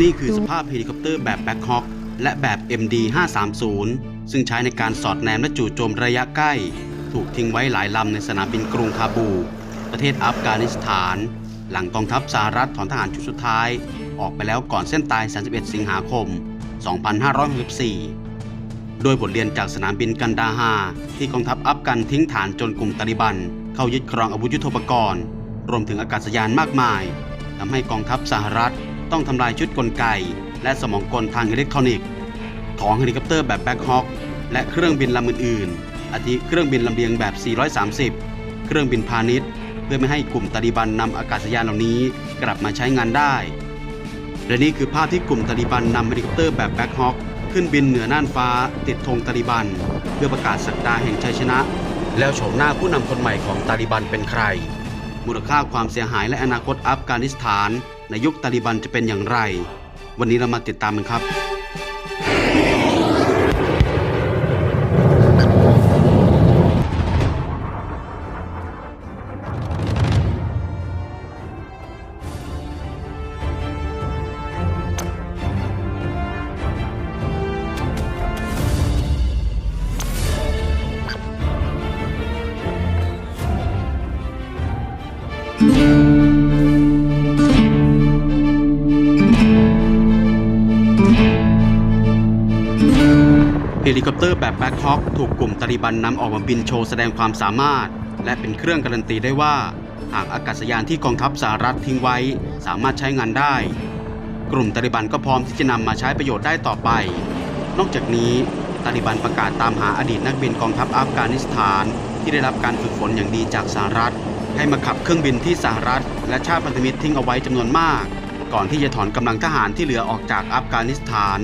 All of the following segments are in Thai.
นี่คือสภาพเฮลิคอปเตอร์แบบแบ็คฮอ k และแบบ MD 530 ซึ่งใช้ในการสอดแนมและจู่โจมระยะใกล้ ถูกทิ้งไว้หลายลำในสนามบินกรุงคาบู ประเทศอัฟกานิสถาน หลังกองทัพสหรัฐถอนทหารชุดสุดท้าย ออกไปแล้วก่อนเส้นตาย 31 สิงหาคม 2564 โดยบทเรียนจากสนามบินกันดาฮาที่กองทัพอัฟกันทิ้งฐานจนกลุ่มตาลิบัน เข้ายึดครองอาวุธยุทโธปกรณ์ รวมถึงอากาศยานมากมายทำให้กองทัพสหรัฐ ต้องทำลายชุดกลไก และสมองกลทางอิเล็กทรอนิกส์ ของเฮลิคอปเตอร์แบบแบ็คฮอ k และเครื่องบินลำอื่นๆ อาทิเครื่องบินลำเลียงแบบ 430 เครื่องบินพาณิชย์ เพื่อไม่ให้กลุ่มตาลิบันนำอากาศยานเหล่านี้กลับมาใช้งานได้ และนี่คือภาพที่กลุ่มตาลิบันนำเฮลิคอปเตอร์แบบแบ็คฮอ k ขึ้นบินเหนือน่านฟ้า ติดธงตาลิบัน เพื่อประกาศสักดาแห่งชัยชนะ แล้วโฉมหน้าผู้นำคนใหม่ของตาลิบันเป็นใคร มูลค่าความเสียหายและอนาคตอัฟกานิสถาน ในยุคตาลิบันจะเป็นอย่างไร วันนี้เรามาติดตามกันครับ ลิคอปเตอร์แบบแบ็คฮอ k ถูกกลุ่มตาลิบันนำออกมาบินโชว์แสดงความสามารถ และเป็นเครื่องการันตีได้ว่า หากอากาศยานที่กองทัพสหรัฐทิ้งไว้ สามารถใช้งานได้ กลุ่มตาลิบันก็พร้อมที่จะนำมาใช้ประโยชน์ได้ต่อไป นอกจากนี้ตาลิบันประกาศตามหาอดีตนักบินกองทัพอัฟกานิสถาน ที่ได้รับการฝึกฝนอย่างดีจากสหรัฐ ให้มาขับเครื่องบินที่สหรัฐ และชาติพันธมิตรทิ้งเอาไว้จำนวนมาก ก่อนที่จะถอนกำลังทหารที่เหลือออกจากอัฟกานิสถาน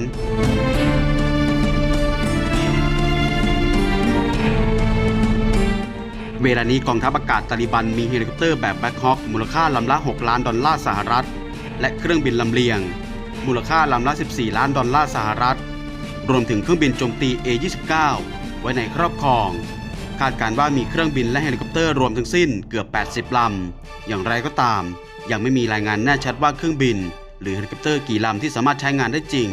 เวลานี้กองทัพอากาศตาลิบันมีเฮลิคอปเตอร์แบบแบ็คฮอ k มูลค่าลำละ 6 ล้านดอลลาร์สหรัฐ และเครื่องบินลำเลียง มูลค่าลำละ 14 ล้านดอลลาร์สหรัฐ รวมถึงเครื่องบินโจมตี A-29 ไว้ในครอบครอง คาดการณ์ว่ามีเครื่องบินและเฮลิคอปเตอร์รวมทั้งสิ้นเกือบ 80 ลำ อย่างไรก็ตาม ยังไม่มีรายงานแน่ชัดว่าเครื่องบิน หรือเฮลิคอปเตอร์กี่ลำที่สามารถใช้งานได้จริง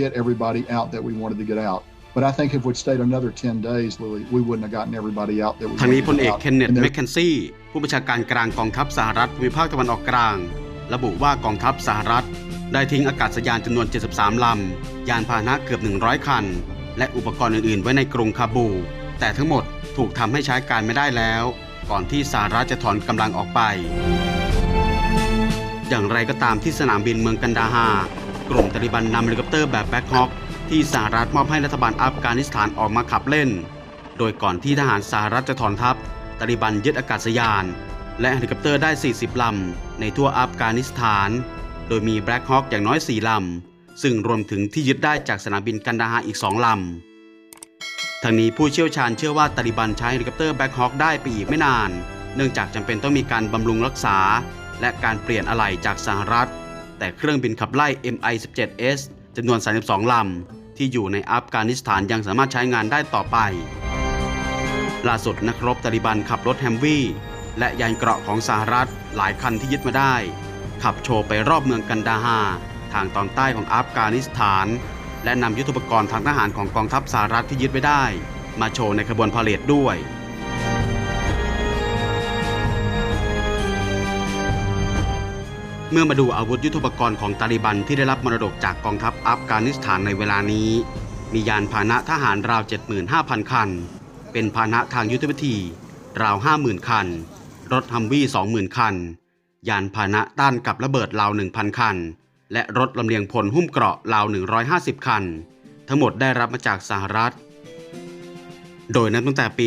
get everybody out that we wanted to get out. But I think if we'd stayed another 10 days, Louis, we wouldn't have gotten everybody out that we ทางนี้ wanted พล to เอ get ก out. เคนเนต And there- แมคเคนซี่ผู้บัญชาการกลางกองทัพสหรัฐภูมิภาคตะวันออกกลาง ระบุว่ากองทัพสหรัฐ ได้ทิ้งอากาศยานจำนวน 73 ลำ ยานพาหนะเกือบ 100 คัน และอุปกรณ์อื่น ๆ ไว้ในกรุงคาบู แต่ทั้งหมดถูกทำให้ใช้การไม่ได้แล้ว ก่อนที่สหรัฐจะถอนกำลังออกไป อย่างไรก็ตามที่สนามบินเมืองกันดาฮากลุ่มตาลิบันนำเฮลิคอปเตอร์แบบแบ็คฮอ k ที่สหรัฐมอบให้รัฐบาลอัฟกานิสถานออกมาขับเล่น โดยก่อนที่ทหารสหรัฐจะถอนทัพตาลิบันยึดอากาศยาน และเฮลิคอปเตอร์ได้ 40 ลำ ในทั่วอัฟกานิสถาน โดยมีแบล็คฮอ k อย่างน้อย 4 ลำ ซึ่งรวมถึงที่ยึดได้จากสนามบินกันดาฮาอีก 2 ลำทางนี้ผู้เชี่ยวชาญเชื่อว่าตาลิบันใช้เฮลิคอปเตอร์แบ็คฮอ k ได้ไปอีกไม่นาน เนื่องจากจำเป็นต้องมีการบำรุงรักษา และการเปลี่ยนอะไหล่จากสหรัฐ แต่เครื่องบินขับไล่ MI-17S จำนวน 32 ลำ ที่อยู่ในอัฟกานิสถานยังสามารถใช้งานได้ต่อไป ล่าสุดนักรบตาลิบันขับรถแฮมวี่และยานเกราะของสหรัฐหลายคันที่ยึดมาได้ ขับโชว์ไปรอบเมืองกันดาฮาทางตอนใต้ของอัฟกานิสถาน และนำยุทโธปกรณ์ทางทหารของกองทัพสหรัฐที่ยึดไว้ได้ มาโชว์ในขบวนพาเลทด้วย เมื่อมาดูอาวุธยุทโธปกรณ์ของตาลิบันที่ได้รับมรดกจากกองทัพอัฟกานิสถานในเวลานี้ มียานพาหนะทหารราว 75,000 คัน เป็นพาหนะทางยุทธวิธี ราว 50,000 คัน รถฮัมวี่ 20,000 คัน ยานพาหนะต้านกับระเบิดราว 1,000 คัน และรถลำเลียงพลหุ้มเกราะราว 150 คัน ทั้งหมดได้รับมาจากสหรัฐ โดยนับตั้งแต่ปี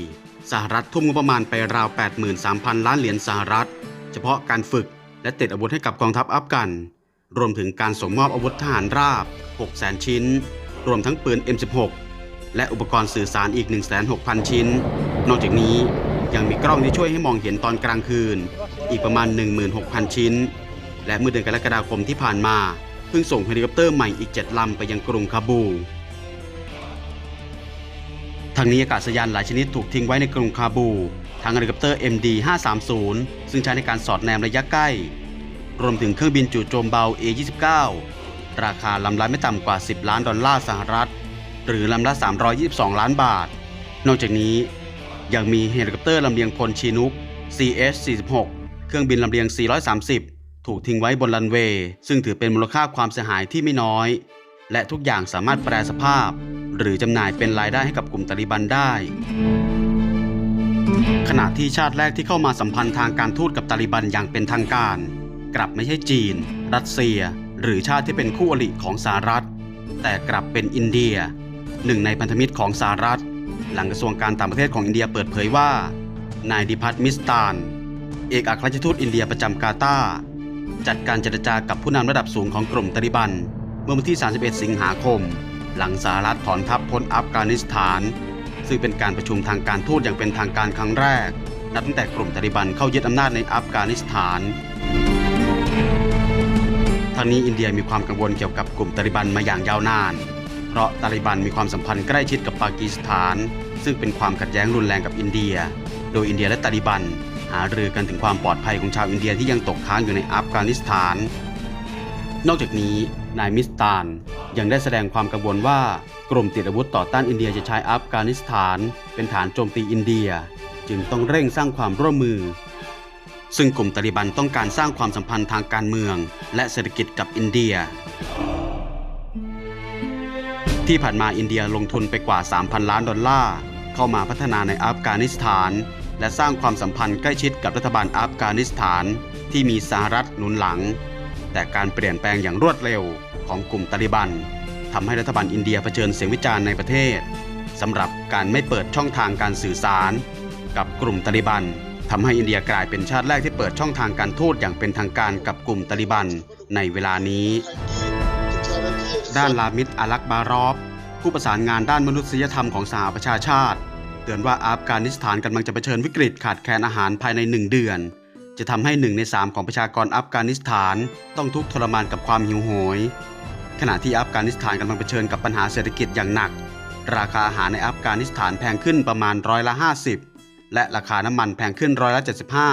2544 สหรัฐทุ่มงบประมาณไปราว 83,000 ล้านเหรียญสหรัฐ เฉพาะการฝึกและติดอาวุธให้กับกองทัพอัฟกัน รวมถึงการส่งมอบอาวุธทหารราบ 600,000 ชิ้น รวมทั้งปืน M16 และอุปกรณ์สื่อสารอีก 160,000 ชิ้น นอกจากนี้ยังมีกล้องที่ช่วยให้มองเห็นตอนกลางคืน อีกประมาณ 16,000 ชิ้น และเมื่อเดือนกรกฎาคมที่ผ่านมา เพิ่งส่งเฮลิคอปเตอร์ใหม่อีก 7 ลำไปยังกรุงคาบูทางนี้อากาศยานหลายชนิดถูกทิ้งไว้ในกรุงคาบู ทั้งเฮลิคอปเตอร์ MD 530 ซึ่งใช้ในการสอดแนมระยะใกล้ รวมถึงเครื่องบินจู่โจมเบา A-29 ราคาลำละไม่ต่ำกว่า 10 ล้านดอลลาร์สหรัฐ หรือลำละ 322 ล้านบาท นอกจากนี้ยังมีเฮลิคอปเตอร์ลำเลียงพลชีนุก CH-46 เครื่องบินลำเลียง 430 ถูกทิ้งไว้บนรันเวย์ ซึ่งถือเป็นมูลค่าความเสียหายที่ไม่น้อย และทุกอย่างสามารถแปลสภาพ หรือจำหน่ายเป็นรายได้ให้กับกลุ่มตาลิบันได้ ขณะที่ชาติแรกที่เข้ามาสัมพันธ์ทางการทูตกับตาลิบันอย่างเป็นทางการ กลับไม่ใช่จีน รัสเซีย หรือชาติที่เป็นคู่อริของสหรัฐ แต่กลับเป็นอินเดีย หนึ่งในพันธมิตรของสหรัฐ หลังกระทรวงการต่างประเทศของอินเดียเปิดเผยว่า นายดิพัทมิสตาน เอกอัครราชทูตอินเดียประจำกาตาร์จัดการเจรจากับผู้นำระดับสูงของกลุ่มตาลิบัน เมื่อวันที่ 31 สิงหาคม หลังสหรัฐถอนทัพพ้นอัฟกานิสถาน ซึ่งเป็นการประชุมทางการทูตอย่างเป็นทางการครั้งแรก นับตั้งแต่กลุ่มตาลิบันเข้ายึดอำนาจในอัฟกานิสถานทางนี้อินเดียมีความกังวลเกี่ยวกับกลุ่มตาลิบันมาอย่างยาวนาน เพราะตาลิบันมีความสัมพันธ์ใกล้ชิดกับปากีสถาน ซึ่งเป็นความขัดแย้งรุนแรงกับอินเดีย โดยอินเดียและตาลิบันหารือกันถึงความปลอดภัยของชาวอินเดียที่ยังตกค้างอยู่ในอัฟกานิสถาน นอกจากนี้ นายมิสตาน ยังได้แสดงความกังวลว่ากลุ่มติดอาวุธต่อต้านอินเดียจะใช้อัฟกานิสถาน เป็นฐานโจมตีอินเดีย จึงต้องเร่งสร้างความร่วมมือ ซึ่งกลุ่มตาลิบันต้องการสร้างความสัมพันธ์ทางการเมือง และเศรษฐกิจกับอินเดีย ที่ผ่านมาอินเดียลงทุนไปกว่า 3,000 ล้านดอลลาร์เข้ามาพัฒนาในอัฟกานิสถาน และสร้างความสัมพันธ์ใกล้ชิดกับรัฐบาลอัฟกานิสถาน ที่มีสหรัฐหนุนหลัง แต่การเปลี่ยนแปลงอย่างรวดเร็วของกลุ่มตาลิบันทำให้รัฐบาลอินเดียเผชิญเสียงวิจารณ์ในประเทศสำหรับการไม่เปิดช่องทางการสื่อสาร กับกลุ่มตาลิบันทำให้อินเดียกลายเป็นชาติแรกที่เปิดช่องทางการทูตอย่างเป็นทางการกับกลุ่มตาลิบันในเวลานี้ ด้านลามิดอาลักบารอฟผู้ประสานงานด้านมนุษยธรรมของสหประชาชาติ เตือนว่าอัฟกานิสถานกำลังจะเผชิญวิกฤตขาดแคลนอาหารภายในหนึ่งเดือน จะทำให้หนึ่งในสามของประชากรอัฟกานิสถานต้องทุกข์ทรมานกับความหิวโหย ขณะที่อัฟกานิสถานกำลังเผชิญกับปัญหาเศรษฐกิจอย่างหนัก ราคาอาหารในอัฟกานิสถานแพงขึ้นประมาณร้อยละ 50 และราคาน้ำมันแพงขึ้นร้อยละ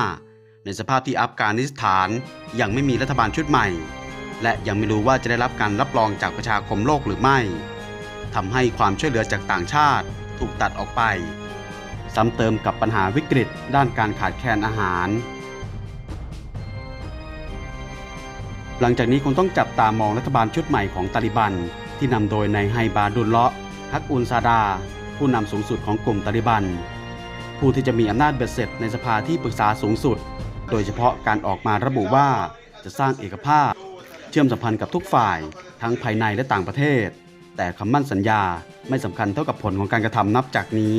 75 ในสภาพที่อัฟกานิสถานยังไม่มีรัฐบาลชุดใหม่ และยังไม่รู้ว่าจะได้รับการรับรองจากประชาคมโลกหรือไม่ทำให้ความช่วยเหลือจากต่างชาติถูกตัดออกไปซ้ำเติมกับปัญหาวิกฤตด้านการขาดแคลนอาหาร หลังจากนี้คงต้องจับตามองรัฐบาลชุดใหม่ของตาลิบัน ที่นำโดยนายไฮบาดุลเลาะฮักอุนซาดา ผู้นำสูงสุดของกลุ่มตาลิบัน ผู้ที่จะมีอำนาจเบ็ดเสร็จในสภาที่ปรึกษาสูงสุด โดยเฉพาะการออกมาระบุว่าจะสร้างเอกภาพ เชื่อมสัมพันธ์กับทุกฝ่าย ทั้งภายในและต่างประเทศ แต่คำมั่นสัญญาไม่สำคัญเท่ากับผลของการกระทำนับจากนี้